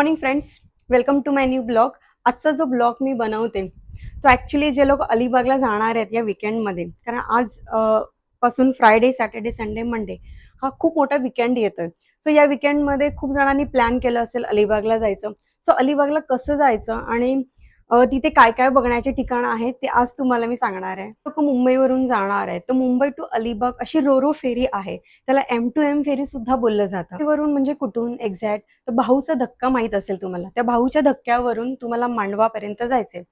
Morning friends welcome to my new blog आजचा जो blog मी बनवते तो ॲक्च्युली जे लोक अलिबागला जाणार आहेत या विकेंडमध्ये कारण आज पासून फ्रायडे सॅटर्डे संडे मंडे हा खूप मोठा विकेंड येतोय. सो या विकेंडमध्ये खूप जणांनी प्लॅन केलं असेल अलिबागला जायचं. सो अलिबागला कसं जायचं आणि तिथे काय काय बघण्याचे ठिकाण आहेत ते आज तुम्हाला मी सांगणार आहे. लोक मुंबईवरून जाणार आहे. तर मुंबई टू अलिबाग अशी रोरो फेरी आहे. त्याला एम टू एम फेरी सुद्धा बोललं जातं. वरून म्हणजे कुठून एक्झॅक्ट? तर भाऊचा धक्का माहीत असेल तुम्हाला. त्या भाऊच्या धक्क्यावरून तुम्हाला मांडवापर्यंत जायचे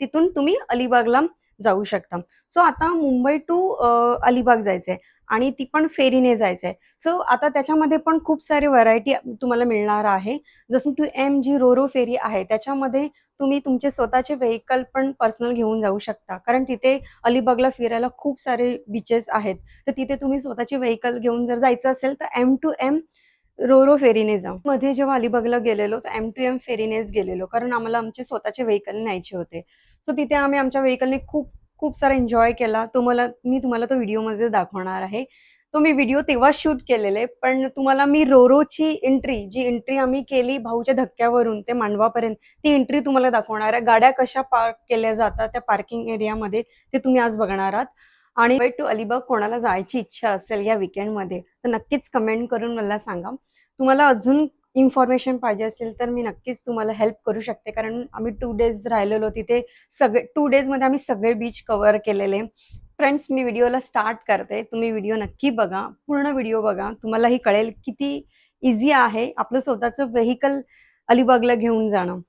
तिथून तुम्ही अलिबागला जाऊ शकता. सो आता मुंबई टू अलिबाग जायचंय. आणि ती पण फेरीने जायचंय. सो आता त्याच्यामध्ये पण खूप सारी व्हरायटी तुम्हाला मिळणार आहे. जसं two M G roro ferry आहे त्याच्यामध्ये तुम्ही तुमचे स्वतःचे व्हेकल पण पर्सनल घेऊन जाऊ शकता. कारण तिथे अलिबागला फिरायला खूप सारे बीचेस आहेत. तर तिथे तुम्ही स्वतःचे व्हेकल घेऊन जर जायचं असेल तर एम टू एम रोरो फेरीने जाऊ मध्ये जेव्हा अलिबागला गेलेलो तर एम टू एम फेरीनेच गेलेलो. कारण आम्हाला आमचे स्वतःचे व्हेकल न्यायचे होते. सो तिथे आम्ही आमच्या व्हेकलने खूप खूप सारा एन्जॉय केला. तो मला मी तुम्हाला तो व्हिडिओमध्ये दाखवणार आहे. तो मी व्हिडिओ तेव्हा शूट केलेले पण तुम्हाला मी रोरोची एंट्री जी एंट्री आम्ही केली भाऊच्या धक्क्यावरून ते मांडवापर्यंत ती एंट्री तुम्हाला दाखवणार आहे. गाड्या कशा पार्क केल्या जातात त्या पार्किंग एरियामध्ये ते तुम्ही आज बघणार आहात. आणि टू अलिबाग कोणाला जायची इच्छा असेल या विकेंडमध्ये तर नक्कीच कमेंट करून मला सांगा. तुम्हाला अजून इन्फॉर्मेशन पाहिजे असेल तर मी नक्कीच तुम्हाला हेल्प करू शकते. कारण आम्ही टू डेज राहिलेलो तिथे सगळे टू डेजमध्ये आम्ही सगळे बीच कवर केलेले. फ्रेंड्स मी व्हिडिओला स्टार्ट करते. तुम्ही व्हिडिओ नक्की बघा. पूर्ण व्हिडिओ बघा. तुम्हालाही कळेल किती इझी आहे आपलं स्वतःचं व्हेकल अलिबागला घेऊन जाणं.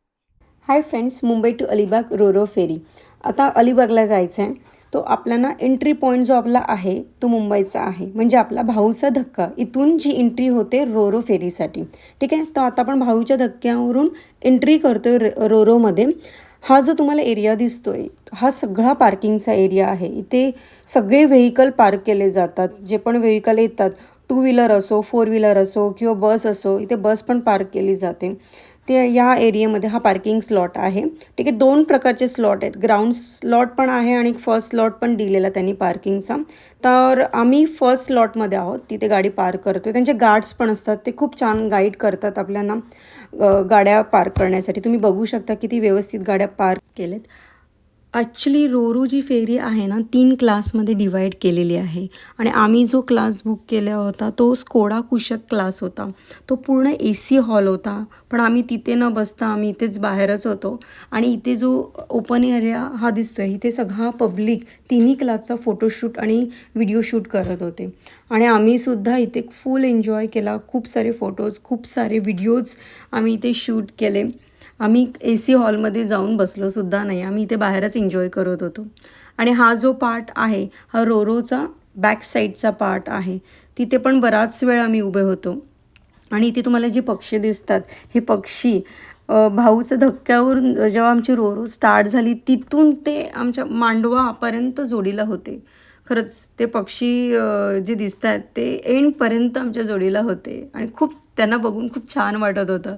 Hi friends Mumbai to Alibag roro ferry. आता अलिबागला जायचं आहे तो आपल्याला एंट्री पॉईंट जो आपला आहे तो मुंबईचा आहे. म्हणजे आपला भाऊचा धक्का. इथून जी एंट्री होते रोरो फेरीसाठी. ठीक आहे? तर आता आपण भाऊच्या धक्क्यावरून एंट्री करतोय रो रोरोमध्ये. हा जो तुम्हाला एरिया दिसतोय हा सगळा पार्किंगचा एरिया आहे. इथे सगळे व्हेकल पार्क केले जातात. जे पण व्हेकल येतात टू व्हीलर असो फोर व्हीलर असो किंवा बस असो इथे बस पण पार्क केली जाते. ते या एरियामध्ये हा पार्किंग स्लॉट आहे. ठीक आहे दोन प्रकारचे स्लॉट आहेत. ग्राउंड स्लॉट पण आहे आणि फर्स्ट स्लॉट पण दिलेला त्यांनी पार्किंगचा तर आम्ही फर्स्ट स्लॉटमध्ये आहोत. तिथे गाडी पार्क करतो त्यांचे गार्ड्स पण असतात. ते खूप छान गाईड करतात आपल्याला गाड्या पार्क करण्यासाठी. तुम्ही बघू शकता किती व्यवस्थित गाड्या पार्क केलेत. ॲक्च्युली रोरू जी फेरी आहे ना तीन क्लासमध्ये डिवाईड केलेली आहे. आणि आम्ही जो क्लास बुक केला होता तो स्कोडा कुशक क्लास होता. तो पूर्ण ए सी हॉल होता. पण आम्ही तिथे न बसता आम्ही इथेच बाहेरच होतो. आणि इथे जो ओपन एरिया हा दिसतो आहे इथे सगळा पब्लिक तिन्ही क्लासचा फोटोशूट आणि व्हिडिओ शूट करत होते. आणि आम्हीसुद्धा इथे फुल एन्जॉय केला. खूप सारे फोटोज खूप सारे व्हिडिओज आम्ही इथे शूट केले. आम्ही ए सी हॉलमध्ये जाऊन बसलोसुद्धा नाही. आम्ही इथे बाहेरच एन्जॉय करत होतो. आणि हा जो पार्ट आहे हा रोरोचा बॅक साईडचा पार्ट आहे. तिथे पण बराच वेळ आम्ही उभे होतो. आणि इथे तुम्हाला जे पक्षी दिसतात हे पक्षी भाऊचं धक्क्यावरून जेव्हा आमची रोरो स्टार्ट झाली तिथून ते आमच्या मांडवापर्यंत जोडीला होते. खरंच ते पक्षी जे दिसत आहेत ते एंडपर्यंत आमच्या जोडीला होते. आणि खूप त्यांना बघून खूप छान वाटत होतं.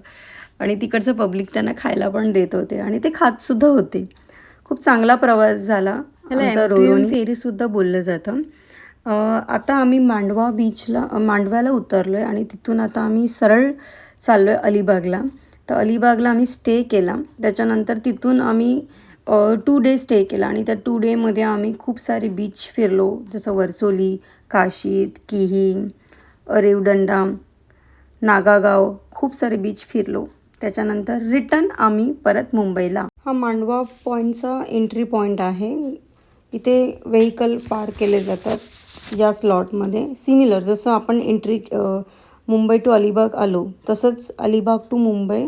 आणि तिकडचं पब्लिक त्यांना खायला पण देत होते आणि ते खातसुद्धा होते. खूप चांगला प्रवास झाला. त्याला रोरोनी फेरीसुद्धा बोललं जातं. अ, आता आम्ही मांडवा बीचला मांडव्याला उतरलो आहे आणि तिथून आता आम्ही सरळ चाललो आहे अलिबागला. तर अलिबागला आम्ही स्टे केला. त्याच्यानंतर तिथून आम्ही टू डे स्टे केला आणि त्या टू डेमध्ये आम्ही खूप सारे बीच फिरलो. जसं वर्सोली काशीद किही रेवदंडा नागागाव खूप सारे बीच फिरलो. त्याच्यानंतर रिटर्न आम्ही परत मुंबईला. हा मांडवा पॉईंटचा एंट्री पॉईंट आहे. इथे व्हेकल पार्क केले जातात या स्लॉटमध्ये. सिमिलर जसं आपण एंट्री मुंबई टू अलिबाग आलो तसंच अलिबाग टू मुंबई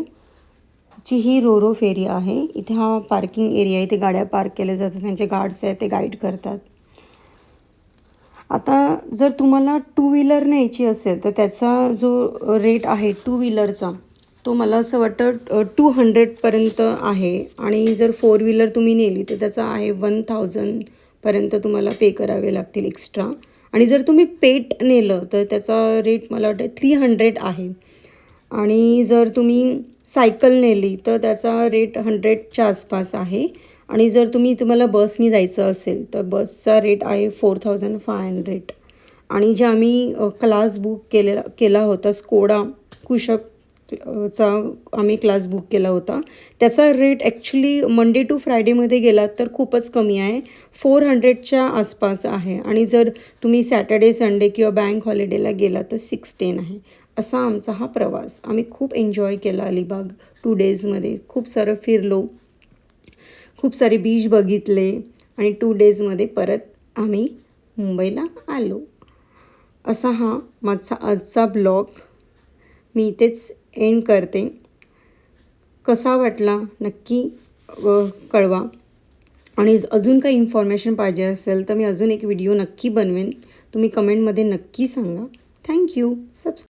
ची ही रोरो फेरी आहे. इथे हा पार्किंग एरिया इथे गाड्या पार्क केल्या जातात. त्यांचे गार्ड्स आहेत ते गाईड करतात. आता जर तुम्हाला टू व्हीलर न्यायची असेल तर त्याचा जो रेट आहे टू व्हीलरचा तो मला असं वाटतं टू हंड्रेडपर्यंत आहे. आणि जर फोर व्हीलर तुम्ही नेली तर त्याचा आहे वन थाउजंडपर्यंत तुम्हाला पे करावे लागतील एक्स्ट्रा आणि जर तुम्ही पेट नेलं तर त्याचा रेट मला वाटतं थ्री हंड्रेड आहे. आणि जर तुम्ही सायकल नेली तर त्याचा रेट हंड्रेडच्या आसपास आहे. आणि जर तुम्ही तुम्हाला बसनी जायचं असेल तर बसचा रेट आहे फोर थाउजंड फाय हंड्रेड आणि जे आम्ही क्लास बुक केलेला केला होता स्कोडा कुशप चा आम्ही क्लास बुक केला होता. त्याचा रेट ॲक्च्युली मंडे टू फ्रायडेमध्ये गेलात तर खूपच कमी आहे. फोर हंड्रेडच्या आसपास आहे. आणि जर तुम्ही सॅटर्डे संडे किंवा बँक हॉलिडेला गेला तर सिक्स टेन आहे. असा आमचा हा प्रवास. आम्ही खूप एन्जॉय केला अलिबाग टू डेजमध्ये खूप सारं फिरलो. खूप सारे बीच बघितले. आणि टू डेजमध्ये परत आम्ही मुंबईला आलो. असा हा माझा आजचा ब्लॉग मी इथेच एंड करते. कसा वाटला नक्की कळवा. आणि अजून काही इन्फॉर्मेशन पाहिजे असेल तर मी अजून एक व्हिडिओ नक्की बनवेन. तुम्ही कमेंटमध्ये नक्की सांगा. Thank you subscribe